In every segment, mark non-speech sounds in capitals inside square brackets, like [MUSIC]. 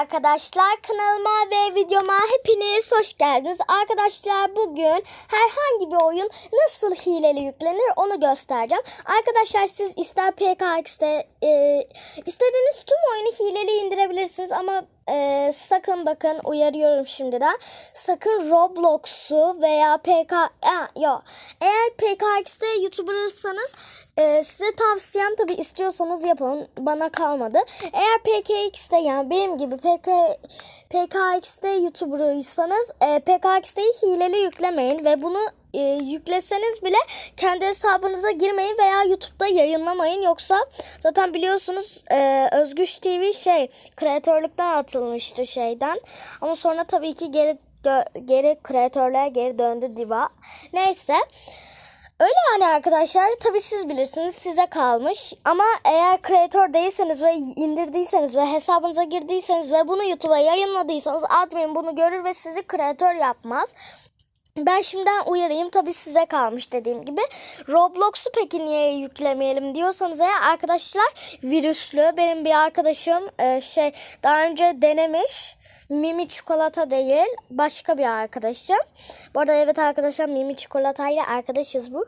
arkadaşlar kanalıma ve videoma hepiniz hoş geldiniz. Arkadaşlar bugün herhangi bir oyun nasıl hileli yüklenir onu göstereceğim. Arkadaşlar siz ister PKX'de e, istediğiniz tüm oyunu hileli indirebilirsiniz ama e, sakın bakın uyarıyorum şimdiden. Sakın Roblox'u veya PK ha, yo. Eğer PKX'de YouTuber'ırsanız e, size tavsiyem tabi istiyorsanız yapın. Bana kalmadı. Eğer PKX'de yani benim gibi PK, PKX'de YouTuber'ıysanız e, PKX'deyi hileli yüklemeyin ve bunu e, yükleseniz bile kendi hesabınıza girmeyin veya YouTube'da yayınlamayın. Yoksa zaten biliyorsunuz e, Özgüç TV şey kreatörlükten atılmıştı şeyden. Ama sonra tabii ki geri geri kreatörlüğe geri döndü diva. Neyse. Öyle yani arkadaşlar tabii siz bilirsiniz size kalmış ama eğer kreatör değilseniz ve indirdiyseniz ve hesabınıza girdiyseniz ve bunu YouTube'a yayınladıysanız admin bunu görür ve sizi kreatör yapmaz. Ben şimdiden uyarayım tabii size kalmış dediğim gibi. Roblox'u peki niye yüklemeyelim diyorsanız eğer arkadaşlar virüslü. Benim bir arkadaşım e, şey daha önce denemiş. Mimi çikolata değil başka bir arkadaşım. Bu arada evet arkadaşlar Mimi çikolata ile arkadaşız bu.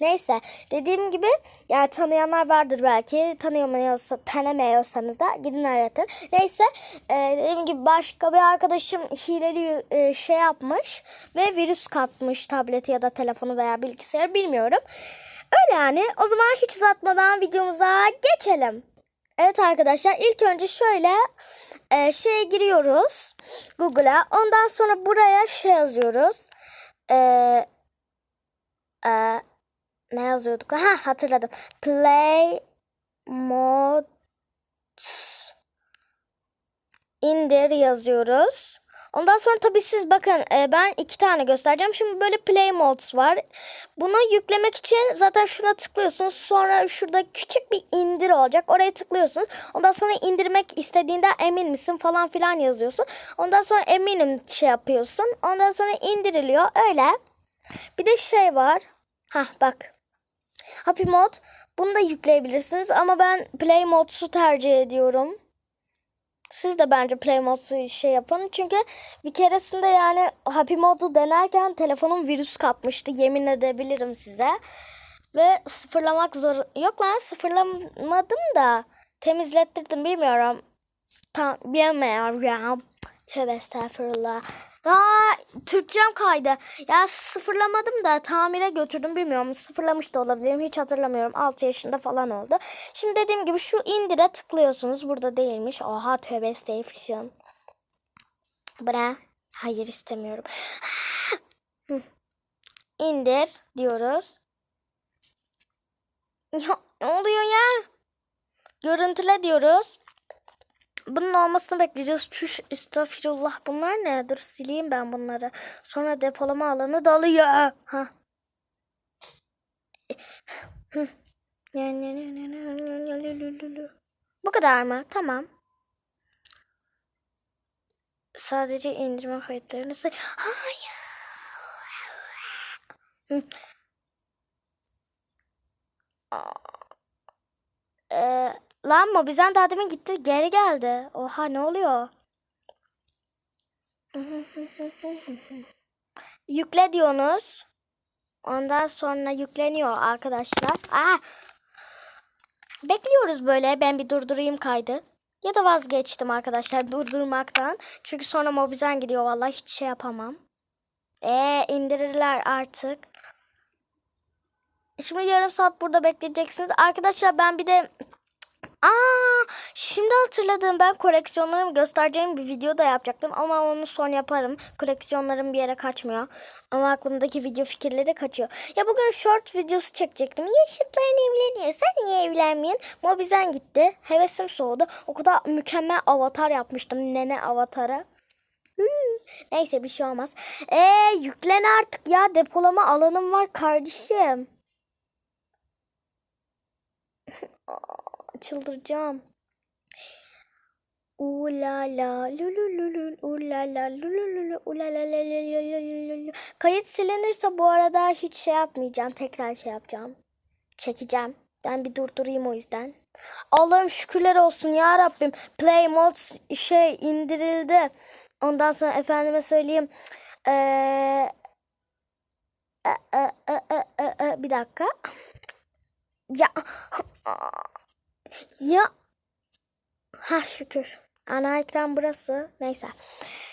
Neyse dediğim gibi yani tanıyanlar vardır belki. Tanıyamıyorsa, tanımıyorsanız da gidin öğretin. Neyse e, dediğim gibi başka bir arkadaşım hileli e, şey yapmış ve virüs katmış tableti ya da telefonu veya bilgisayarı bilmiyorum. Öyle yani o zaman hiç uzatmadan videomuza geçelim. Evet arkadaşlar ilk önce şöyle e, şeye giriyoruz Google'a. Ondan sonra buraya şey yazıyoruz. E, e, ne yazıyorduk? Ha hatırladım. Play mode indir yazıyoruz. Ondan sonra tabii siz bakın e, ben iki tane göstereceğim. Şimdi böyle play modes var. Bunu yüklemek için zaten şuna tıklıyorsunuz. Sonra şurada küçük bir indir olacak. Oraya tıklıyorsunuz. Ondan sonra indirmek istediğinden emin misin falan filan yazıyorsun. Ondan sonra eminim şey yapıyorsun. Ondan sonra indiriliyor. Öyle. Bir de şey var. Hah bak. Happy Mode. Bunu da yükleyebilirsiniz ama ben Play Modes'u tercih ediyorum. Siz de bence Play Modes'u şey yapın. Çünkü bir keresinde yani Happy Mode'u denerken telefonum virüs kapmıştı. Yemin edebilirim size. Ve sıfırlamak zor. Yok lan sıfırlamadım da temizlettirdim bilmiyorum. Tam bilmiyorum. Tövbe estağfurullah. Aa, Türkçem kaydı. Ya sıfırlamadım da tamire götürdüm bilmiyorum. Sıfırlamış da olabilirim. Hiç hatırlamıyorum. 6 yaşında falan oldu. Şimdi dediğim gibi şu indire tıklıyorsunuz. Burada değilmiş. Oha tövbe estağfurullah. Bıra. Hayır istemiyorum. İndir diyoruz. Ya, ne oluyor ya? Görüntüle diyoruz. Bunun olmasını bekleyeceğiz. Çüş estağfirullah. Bunlar ne? Dur sileyim ben bunları. Sonra depolama alanı dalıyor. Ha. Bu kadar mı? Tamam. Sadece indirme kayıtlarını say. Hayır. Aa. Ee, Lan Mobizen daha demin gitti geri geldi. Oha ne oluyor? Yükle diyorsunuz. Ondan sonra yükleniyor arkadaşlar. Aa! Bekliyoruz böyle. Ben bir durdurayım kaydı. Ya da vazgeçtim arkadaşlar durdurmaktan. Çünkü sonra Mobizen gidiyor. Vallahi hiç şey yapamam. Ee indirirler artık. Şimdi yarım saat burada bekleyeceksiniz. Arkadaşlar ben bir de Aa, şimdi hatırladım. Ben koleksiyonlarımı göstereceğim bir video da yapacaktım ama onu son yaparım. Koleksiyonlarım bir yere kaçmıyor. Ama aklımdaki video fikirleri kaçıyor. Ya bugün short videosu çekecektim. Yaşıtların evleniyor. Sen niye evlenmiyorsun? Mobizen gitti. Hevesim soğudu. O kadar mükemmel avatar yapmıştım. Nene avatarı. Hmm. Neyse bir şey olmaz. Eee yüklen artık ya. Depolama alanım var kardeşim. [LAUGHS] çıldıracağım. Ulala lulululul ulala lulululu ulala Kayıt silinirse bu arada hiç şey yapmayacağım. Tekrar şey yapacağım. Çekeceğim. Ben bir durdurayım o yüzden. Allah'ım şükürler olsun ya Rabbim. Play mode şey indirildi. Ondan sonra efendime söyleyeyim. Ee, e, e, e, e, e, bir dakika. Ya ya ha şükür. Ana ekran burası. Neyse.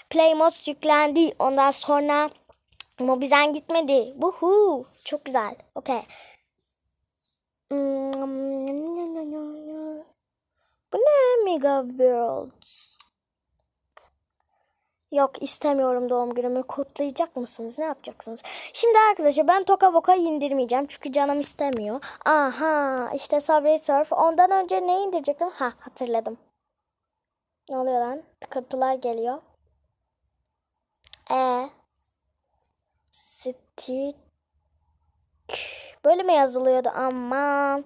Play mode yüklendi. Ondan sonra Mobizen gitmedi. Buhu. Çok güzel. Okey. Bu ne Mega Worlds? Yok istemiyorum doğum günümü. Kutlayacak mısınız? Ne yapacaksınız? Şimdi arkadaşlar ben Toka Boka indirmeyeceğim. Çünkü canım istemiyor. Aha işte Subway Surf. Ondan önce ne indirecektim? Ha hatırladım. Ne oluyor lan? Tıkırtılar geliyor. E Stitch Böyle mi yazılıyordu? Aman.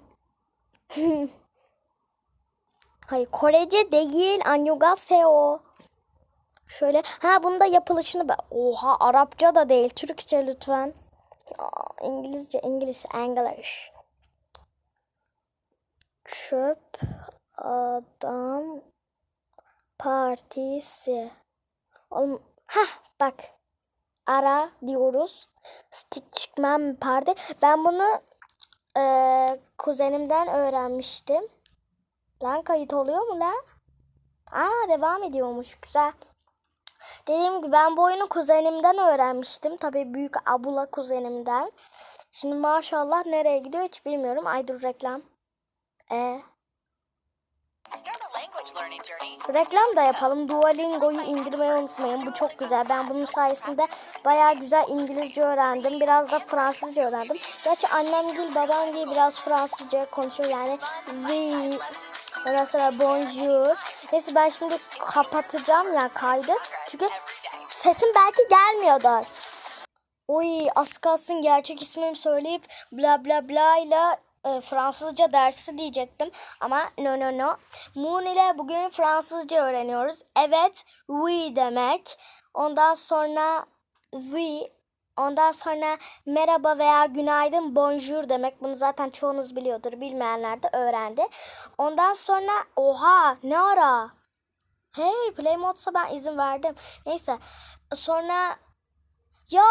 [LAUGHS] Hayır Korece değil. Annyeonghaseyo. Şöyle. Ha bunda yapılışını ben. Oha Arapça da değil. Türkçe lütfen. Aa, İngilizce, İngiliz, English. Çöp adam partisi. Oğlum, ha bak. Ara diyoruz. Stickman Party. Ben bunu e, kuzenimden öğrenmiştim. Lan kayıt oluyor mu lan? Aa devam ediyormuş. Güzel. Dediğim gibi ben bu oyunu kuzenimden öğrenmiştim. Tabii büyük abula kuzenimden. Şimdi maşallah nereye gidiyor hiç bilmiyorum. Ay dur reklam. E Reklam da yapalım. Duolingo'yu indirmeyi unutmayın. Bu çok güzel. Ben bunun sayesinde bayağı güzel İngilizce öğrendim. Biraz da Fransızca öğrendim. Gerçi annem değil, babam değil biraz Fransızca konuşuyor. Yani oui. Ondan sonra bonjour. Neyse ben şimdi kapatacağım ya kaydı. Çünkü sesim belki gelmiyordur. Oy az kalsın gerçek ismimi söyleyip bla bla bla ile e, Fransızca dersi diyecektim ama no no no. Moon ile bugün Fransızca öğreniyoruz. Evet, oui demek. Ondan sonra oui. Ondan sonra merhaba veya günaydın bonjour demek. Bunu zaten çoğunuz biliyordur. Bilmeyenler de öğrendi. Ondan sonra oha ne ara? Hey play modsa ben izin verdim. Neyse. Sonra ya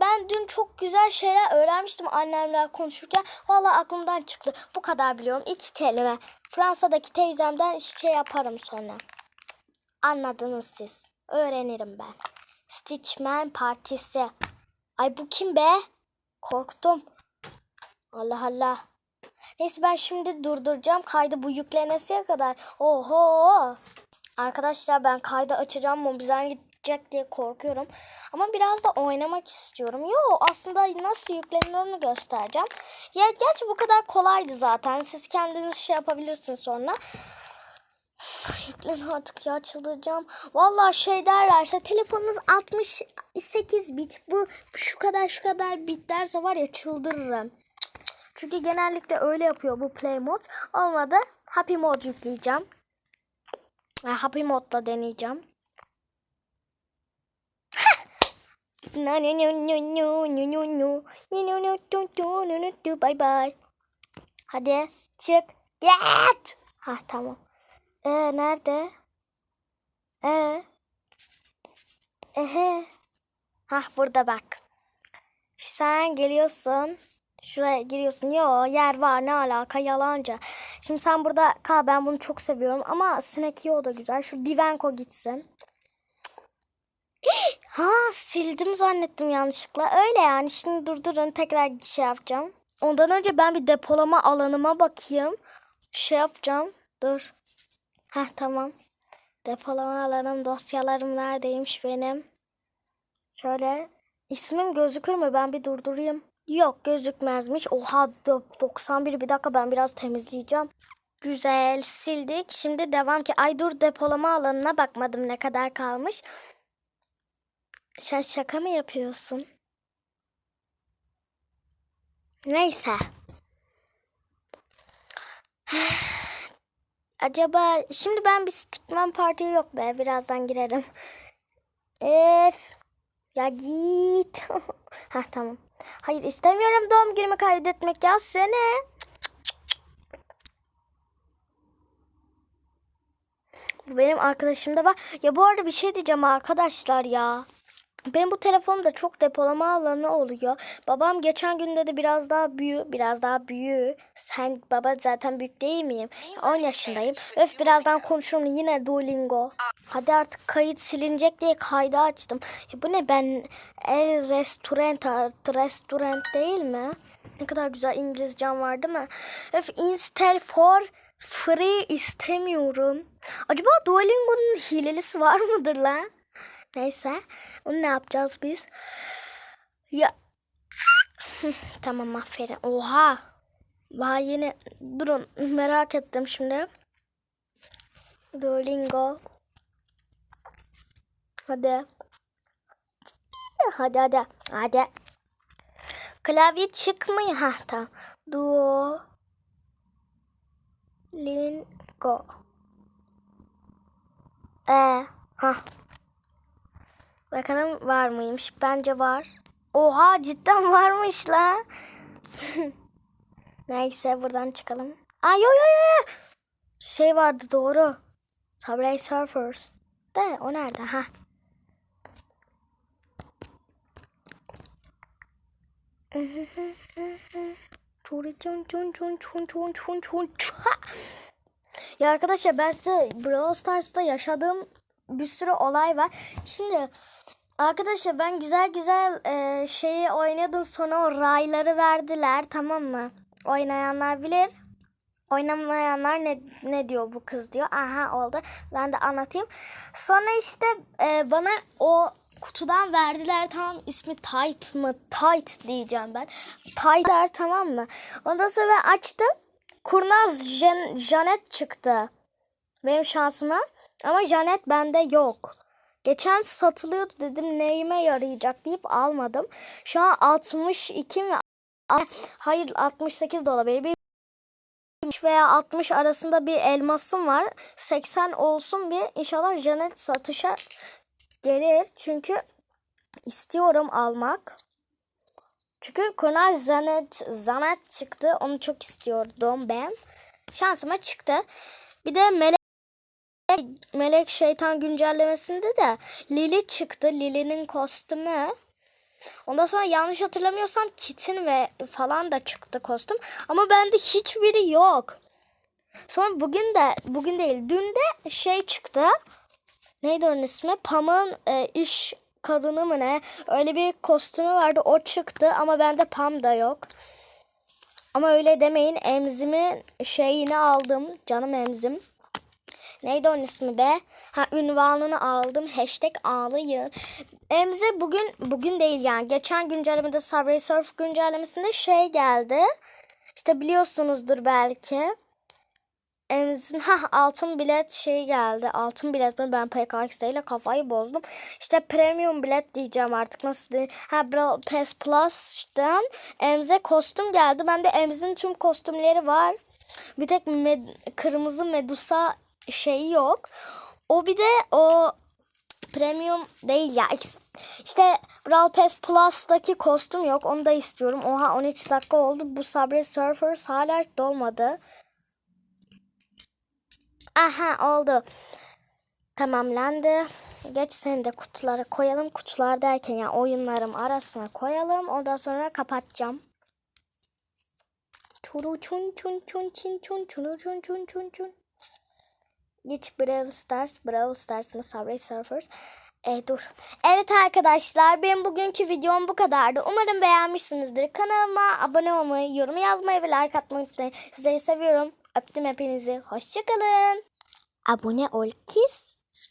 ben dün çok güzel şeyler öğrenmiştim annemler konuşurken. Valla aklımdan çıktı. Bu kadar biliyorum. İki kelime. Fransa'daki teyzemden şey yaparım sonra. Anladınız siz. Öğrenirim ben. Stitchman Partisi. Ay bu kim be? Korktum. Allah Allah. Neyse ben şimdi durduracağım. Kaydı bu yüklenesiye kadar. Oho. Arkadaşlar ben kaydı açacağım. Mobizen gidecek diye korkuyorum. Ama biraz da oynamak istiyorum. Yo aslında nasıl yüklenir onu göstereceğim. Ya gerçi bu kadar kolaydı zaten. Siz kendiniz şey yapabilirsiniz sonra. Yüklen artık ya çıldıracağım. Vallahi şey derlerse telefonunuz 68 bit. Bu şu kadar şu kadar bit derse var ya çıldırırım. Çünkü genellikle öyle yapıyor bu play mode. Olmadı happy mode yükleyeceğim. Happy modda deneyeceğim. Bye bye. Hadi çık. Get. Ha tamam. Ee nerede? Ee. Ehe. Ha burada bak. Sen geliyorsun. Şuraya giriyorsun. Yo yer var ne alaka yalanca. Şimdi sen burada kal ben bunu çok seviyorum ama Snack o da güzel. Şu Divenko gitsin. [GASPS] Ha sildim zannettim yanlışlıkla. Öyle yani şimdi durdurun tekrar şey yapacağım. Ondan önce ben bir depolama alanıma bakayım. Şey yapacağım. Dur. Ha tamam. Depolama alanım dosyalarım neredeymiş benim. Şöyle ismim gözükür mü? Ben bir durdurayım. Yok gözükmezmiş. Oha 91 bir dakika ben biraz temizleyeceğim. Güzel sildik. Şimdi devam ki. Ay dur depolama alanına bakmadım ne kadar kalmış. Sen şaka mı yapıyorsun? Neyse. Acaba şimdi ben bir Stickman Parti yok be. Birazdan girerim. Ef. Ya git. [LAUGHS] ha tamam. Hayır istemiyorum doğum günümü kaydetmek ya. Sene. Bu benim arkadaşım da var. Ya bu arada bir şey diyeceğim arkadaşlar ya. Benim bu telefonumda çok depolama alanı oluyor. Babam geçen günde de biraz daha büyü, biraz daha büyü. Sen baba zaten büyük değil miyim? 10 yaşındayım. Öf birazdan konuşurum yine Duolingo. Hadi artık kayıt silinecek diye kaydı açtım. Ya bu ne ben el restaurant artı restaurant değil mi? Ne kadar güzel İngilizcem var değil mi? Öf install for free istemiyorum. Acaba Duolingo'nun hilelisi var mıdır lan? Neyse. Onu ne yapacağız biz? Ya. [LAUGHS] tamam aferin. Oha. Daha yeni. Durun merak ettim şimdi. Duolingo. Hadi. Hadi hadi. Hadi. Klavye çıkmıyor. Ha tamam. Duo. Lingo. E. Ha. Bakalım var mıymış? Bence var. Oha cidden varmış la. [LAUGHS] Neyse buradan çıkalım. Ay yo yo yo. Şey vardı doğru. Subway Surfers. De o nerede? Ha. Ya arkadaşlar ben size Brawl Stars'ta yaşadığım bir sürü olay var. Şimdi arkadaşlar ben güzel güzel e, şeyi oynadım sonra o rayları verdiler tamam mı? Oynayanlar bilir. Oynamayanlar ne, ne diyor bu kız diyor. Aha oldu. Ben de anlatayım. Sonra işte e, bana o kutudan verdiler tamam ismi Type mı? Tight diyeceğim ben. Tighter tamam mı? Ondan sonra ben açtım. Kurnaz Jan, Janet çıktı. Benim şansıma. Ama Janet bende yok. Geçen satılıyordu dedim neyime yarayacak deyip almadım. Şu an 62 mi? Hayır 68 de olabilir. Bir veya 60 arasında bir elmasım var. 80 olsun bir. İnşallah Janet satışa gelir. Çünkü istiyorum almak. Çünkü Kurnaz Zanet, Zanet çıktı. Onu çok istiyordum ben. Şansıma çıktı. Bir de Melek Melek Şeytan güncellemesinde de Lili çıktı. Lili'nin kostümü. Ondan sonra yanlış hatırlamıyorsam Kit'in ve falan da çıktı kostüm. Ama bende hiçbiri yok. Sonra bugün de bugün değil dün de şey çıktı. Neydi onun ismi? Pam'ın e, iş kadını mı ne? Öyle bir kostümü vardı o çıktı ama bende Pam da yok. Ama öyle demeyin emzimin şeyini aldım. Canım emzim. Neydi onun ismi be? Ha ünvanını aldım. Hashtag ağlayın. Emze bugün bugün değil yani. Geçen güncellemede Subway Surf güncellemesinde şey geldi. İşte biliyorsunuzdur belki. Emzin ha altın bilet şey geldi. Altın bilet mi? Ben PKX ile kafayı bozdum. İşte premium bilet diyeceğim artık nasıl diyeyim. Ha Pass Plus'tan Emze kostüm geldi. Bende Emz'in tüm kostümleri var. Bir tek med- kırmızı Medusa şeyi yok. O bir de o premium değil ya. İşte Brawl Pass Plus'taki kostüm yok. Onu da istiyorum. Oha 13 dakika oldu. Bu Sabre Surfers hala dolmadı. Aha oldu. Tamamlandı. Geç seni de kutulara koyalım. Kutular derken yani oyunlarım arasına koyalım. Ondan sonra kapatacağım. Çuru çun çun çun çin çun çunu çun çun çun çun. Git Brawl Stars, Brawl Stars mı Subway Surfers? E, dur. Evet arkadaşlar benim bugünkü videom bu kadardı. Umarım beğenmişsinizdir. Kanalıma abone olmayı, yorum yazmayı ve like atmayı unutmayın. Sizleri seviyorum. Öptüm hepinizi. Hoşçakalın. Abone ol kiss.